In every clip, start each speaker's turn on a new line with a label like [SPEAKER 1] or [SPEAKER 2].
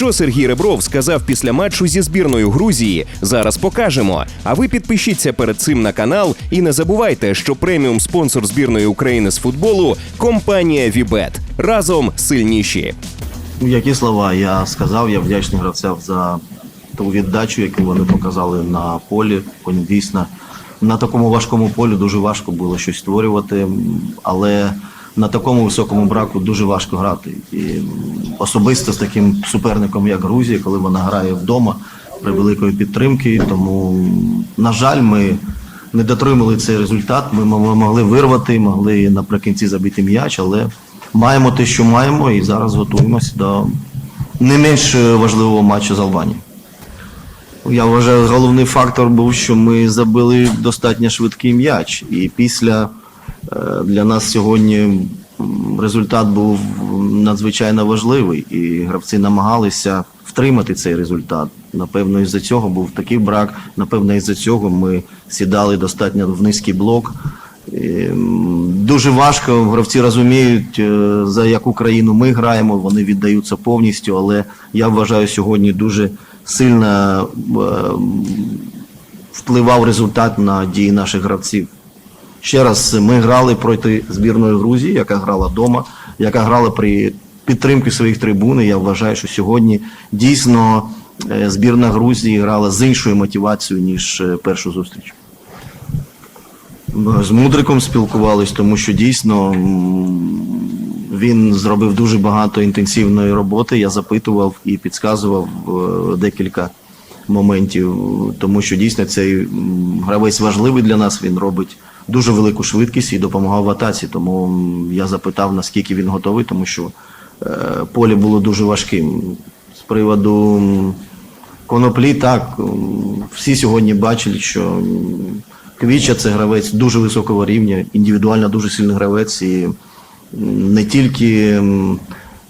[SPEAKER 1] Що Сергій Ребров сказав після матчу зі збірною Грузії, зараз покажемо. А ви підпишіться перед цим на канал і не забувайте, що преміум спонсор збірної України з футболу компанія Вібет. Разом сильніші.
[SPEAKER 2] Ну, Які слова я сказав, я вдячний гравцям за ту віддачу, яку вони показали на полі. Вони Дійсно, на такому важкому полі дуже важко було щось створювати, але на такому високому браку дуже важко грати. І особисто з таким суперником, як Грузія, коли вона грає вдома при великої підтримки. Тому, на жаль, ми не дотримали цей результат. Ми могли вирвати, могли наприкінці забити м'яч, але маємо те, що маємо, і зараз готуємося до не менш важливого матчу з Албанією. Я вважаю, головний фактор був, що ми забили достатньо швидкий м'яч. І після для нас сьогодні результат був надзвичайно важливий, і гравці намагалися втримати цей результат. Напевно, із-за цього був такий брак. Напевно, із-за цього ми сідали достатньо в низький блок. Дуже важко, гравці розуміють, е, за яку країну ми граємо, вони віддаються повністю, але я вважаю сьогодні дуже сильно е, впливав результат на дії наших гравців. Ще раз, ми грали проти збірної Грузії, яка грала вдома, яка грала при підтримці своїх трибун. Я вважаю, що сьогодні дійсно е, збірна Грузії грала з іншою мотивацією, ніж е, першу зустріч. З Мудриком спілкувались, тому що дійсно він зробив дуже багато інтенсивної роботи. Я запитував і підказував е, декілька моментів, тому що дійсно цей гравець важливий для нас. Він робить дуже велику швидкість і допомагав в атаці. Тому я запитав, наскільки він готовий, тому що е, поле було дуже важким. З приводу коноплі, так всі сьогодні бачили, що Квіча це гравець дуже високого рівня, індивідуально дуже сильний гравець. І не тільки,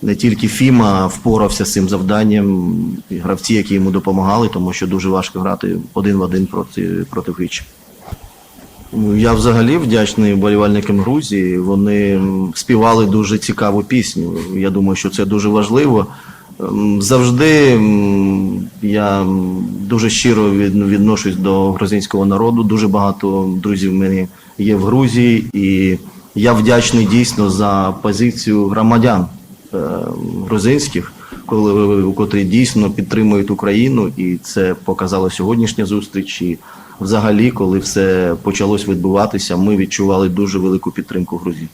[SPEAKER 2] не тільки Фіма впорався з цим завданням, і гравці, які йому допомагали, тому що дуже важко грати один в один проти, проти Квіча. Я взагалі вдячний вболівальникам Грузії. Вони співали дуже цікаву пісню. Я думаю, що це дуже важливо. Завжди я дуже щиро відношусь до грузинського народу. Дуже багато друзів в мене є в Грузії, і я вдячний дійсно за позицію громадян е, грузинських, коли котрі дійсно підтримують Україну, і це показала сьогоднішня зустріч. І взагалі, коли все почалось відбуватися, ми відчували дуже велику підтримку Грузії.